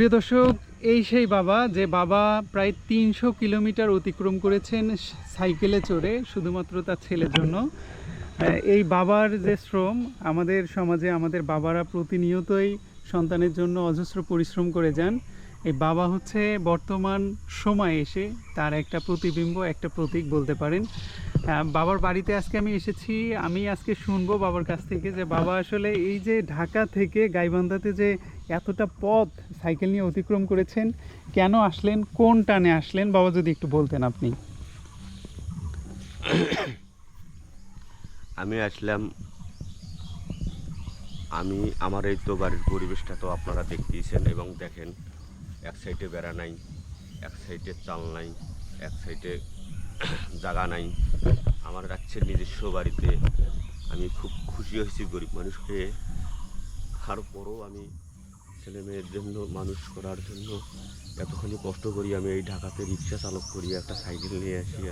প্রিয় দর্শক, এই সেই বাবা যে বাবা প্রায় তিনশো কিলোমিটার অতিক্রম করেছেন সাইকেলে চড়ে, শুধুমাত্র তার ছেলের জন্য। এই বাবার যে শ্রম, আমাদের সমাজে আমাদের বাবারা প্রতিনিয়তই সন্তানের জন্য অজস্র পরিশ্রম করে যান। এই বাবা হচ্ছে বর্তমান সময়ে এসে তার একটা প্রতিবিম্ব, একটা প্রতীক বলতে পারেন। বাবার বাড়িতে আজকে আমি এসেছি। আমি আজকে শুনব বাবার কাছ থেকে যে বাবা আসলে এই যে ঢাকা থেকে গাইবান্ধাতে যে এতটা পথ সাইকেল নিয়ে অতিক্রম করেছেন, কেন আসলেন, কোন টানে আসলেন? বাবা যদি একটু বলতেন আপনি। আমি আসলাম, আমি আমার এই তো বাড়ির পরিবেশটা তো আপনারা দেখতেইছেন এবং দেখেন। এক সাইডে বেড়া নাই, এক সাইডে চাল নাই, এক সাইডে জায়গা নাই। আমার যাচ্ছে নিজস্ব বাড়িতে আমি খুব খুশি হয়েছি গরিব মানুষকে। তারপরও আমি ছেলে মেয়ের জন্য, মানুষ করার জন্য এতখানি কষ্ট করি, আমি এই ঢাকাতে রিক্সা চালক করি, একটা সাইকেল নিয়ে আসি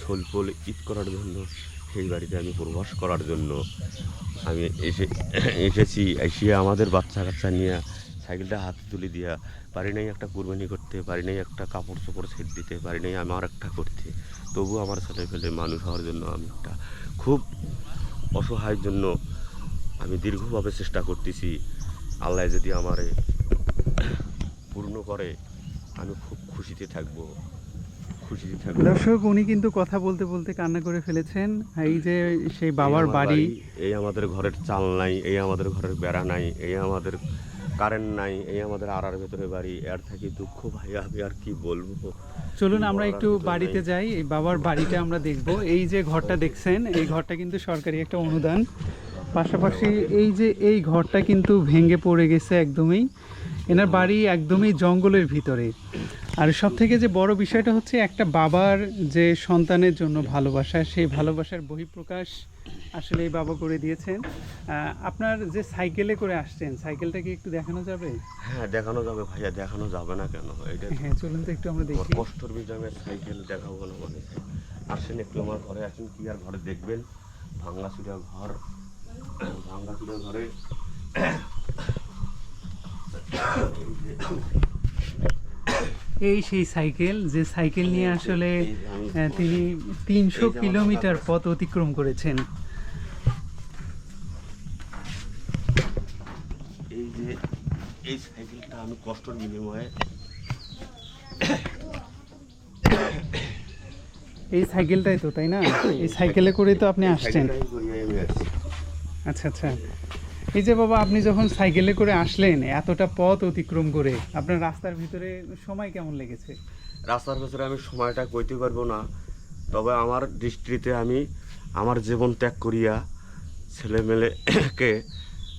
ছোলপোল ঈদ করার জন্য, সেই বাড়িতে আমি প্রবাস করার জন্য। আমি এসে এসেছি, এসে আমাদের বাচ্চা কাচ্চা নিয়ে সাইকেলটা হাতে তুলে দিয়া পারি নাই একটা কুরবানি করতে পারি নাই একটা কাপড় চোপড় সেট দিতে পারি নাই আমার একটা করতে। তবু আমার ছেলে ফেলে মানুষ হওয়ার জন্য আমি একটা খুব অসহায়ের জন্য আমি দীর্ঘভাবে চেষ্টা করতেছি। আল্লাহ যদি আমারে পূর্ণ করে আমি খুব খুশিতে থাকব। খুশিতে থাকব। দর্শক উনি কিন্তু কথা বলতে বলতে কান্না করে ফেলেছেন। এই যে সেই বাবার বাড়ি এই আমাদের ঘরের চাল নাই এই আমাদের ঘরের বেড়া নাই এই আমাদের কারেন্ট নাই এই আমাদের আড়ার ভেতরে বাড়ি। আর থাকি দুঃখ ভাই আমি আর কি বলব? চলুন আমরা একটু বাড়িতে যাই এই বাবার বাড়িটা আমরা দেখব। এই যে ঘরটা দেখছেন এই ঘরটা কিন্তু সরকারি একটা অনুদান। পাশাপাশি এই যে এই ঘরটা কিন্তু ভেঙে পড়ে গেছে একদমই। এনার বাড়ি একদমই জঙ্গলের ভিতরে। আর সব থেকে যে বড় বিষয়টা হচ্ছে একটা বাবার যে সন্তানের জন্য ভালোবাসা সেই ভালোবাসার বহিঃপ্রকাশ আসলে এই বাবা করে দিয়েছেন। আপনার যে সাইকেলে করে আসছেন সাইকেলটা কি একটু দেখানো যাবে? হ্যাঁ দেখানো যাবে ভাইয়া দেখানো যাবে না কেন? এটা হ্যাঁ চলুন তো একটু আমরা দেখি। কষ্টর বিজয়ের সাইকেল দেখাবো না মানে। আসেন একটু আমার ঘরে আসেন কি আর ঘরে দেখবেন? ভাঙ্গা চুরা ঘর। ভাঙ্গা চুরা ঘরে এই সেই সাইকেল যে সাইকেল নিয়ে আসলে তিনি তিনশো কিলোমিটার পথ অতিক্রম করেছেন। এই যে এই সাইকেলটা আমি কষ্টর বিনিময়ে এই সাইকেলটাই তো তাই না? এই সাইকেলে করেই তো আপনি আসছেন। আচ্ছা আচ্ছা। এই যে বাবা, আপনি যখন সাইকেলে করে আসলেন, এতটা পথ অতিক্রম করে, আপনার রাস্তার ভিতরে সময় কেমন লেগেছে? রাস্তার ভিতরে আমি সময়টা কইতে পারব না। তবে আমার দৃষ্টিতে আমি আমার জীবন ত্যাগ করিয়া ছেলেমেয়েকে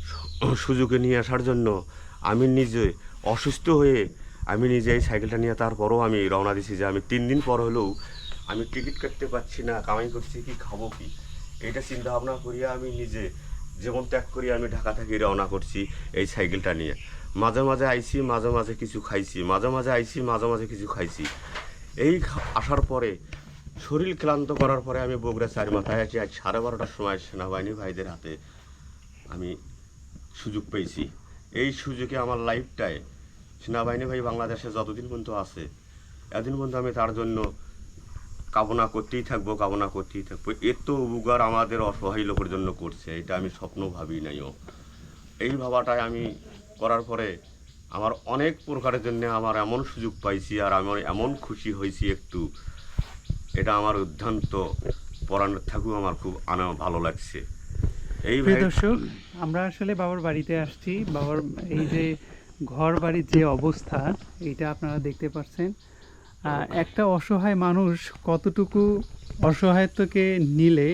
সু- সুযোগে নিয়ে আসার জন্য আমি নিজে অসুস্থ হয়ে আমি নিজে এই সাইকেলটা নিয়ে তারপরও আমি রওনা দিছি যে আমি তিন দিন পর হলেও আমি টিকিট কাটতে পারছি না, কামাই করছি কি, খাব কি? এটা চিন্তা ভাবনা করিয়া আমি নিজে জীবন ত্যাগ করি আমি ঢাকা থেকে রওনা করছি এই সাইকেলটা নিয়ে। মাঝে মাঝে আইছি, মাঝে মাঝে কিছু খাইছি, মাঝে মাঝে আইছি, মাঝে মাঝে কিছু খাইছি। এই আসার পরে, শরীর ক্লান্ত করার পরে আমি বগুড়া চারি মাথায় আছি। আজ সাড়ে বারোটার সময় সেনাবাহিনী ভাইদের হাতে আমি সুযোগ পেয়েছি। এই সুযোগে আমার লাইফটায় সেনাবাহিনী ভাই বাংলাদেশে যতদিন পর্যন্ত আছে, এতদিন পর্যন্ত আমি তার জন্য কামনা করতেই থাকব কামনা করতেই থাকব। এত উপকার আমাদের অসহায় লোকের জন্য করছে এটা আমি স্বপ্ন ভাবি নাইও এই ভাবাটাই আমি করার পরে আমার অনেক প্রকারের জন্য আমার এমন সুযোগ পাইছি আর আমার এমন খুশি হয়েছি একটু। এটা আমার উদ্ধান্ত পড়ানোর থাকুক আমার খুব আনা ভালো লাগছে। এই দর্শক আমরা আসলে বাবার বাড়িতে আসছি। বাবার এই যে ঘর বাড়ির যে অবস্থা এটা আপনারা দেখতে পাচ্ছেন একটা অসহায় মানুষ কতটুকু অসহায়ত্বকে নিলে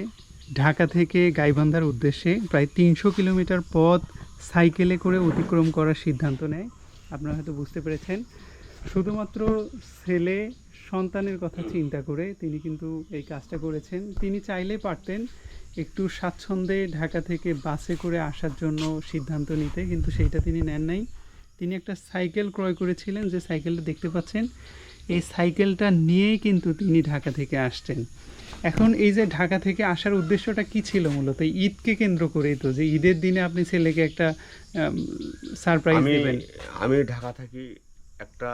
ঢাকা থেকে গাইবান্ধার উদ্দেশ্যে প্রায় তিনশো কিলোমিটার পথ সাইকেলে করে অতিক্রম করার সিদ্ধান্ত নেয় আপনারা হয়তো বুঝতে পেরেছেন। শুধুমাত্র ছেলে সন্তানের কথা চিন্তা করে তিনি কিন্তু এই কাজটা করেছেন। তিনি চাইলে পারতেন একটু স্বাচ্ছন্দ্যে ঢাকা থেকে বাসে করে আসার জন্য সিদ্ধান্ত নিতে কিন্তু সেইটা তিনি নেন নাই। তিনি একটা সাইকেল ক্রয় করেছিলেন যে সাইকেলটা দেখতে পাচ্ছেন। এই সাইকেলটা নিয়েই কিন্তু তিনি ঢাকা থেকে আসছেন। এখন এই যে ঢাকা থেকে আসার উদ্দেশ্যটা কি ছিল মূলত? ঈদকে কেন্দ্র করেই তো যে ঈদের দিনে আপনি ছেলেকে একটা সারপ্রাইজ দেবেন। আমি ঢাকা থাকি একটা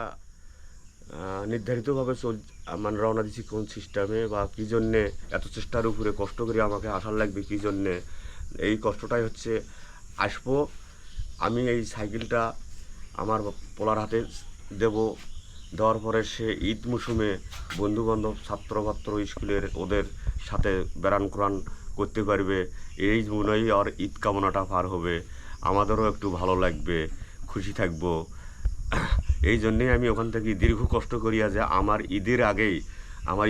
নির্ধারিতভাবে চল মানে রওনা দিচ্ছি কোন সিস্টেমে বা কী জন্যে এত চেষ্টার উপরে কষ্ট করে আমাকে আসার লাগবে কী জন্যে। এই কষ্টটাই হচ্ছে আসব আমি এই সাইকেলটা আমার পোলার হাতে দেব দেওয়ার পরে সে ঈদ মৌসুমে বন্ধুবান্ধব ছাত্র ছাত্র স্কুলের ওদের সাথে বেড়ান কোরআন করতে পারবে। এই মনেই আর ঈদ কামনাটা পার হবে। আমাদেরও একটু ভালো লাগবে, খুশি থাকব। এই জন্যেই আমি ওখান থেকে দীর্ঘ কষ্ট করিয়া যে আমার ঈদের আগেই আমার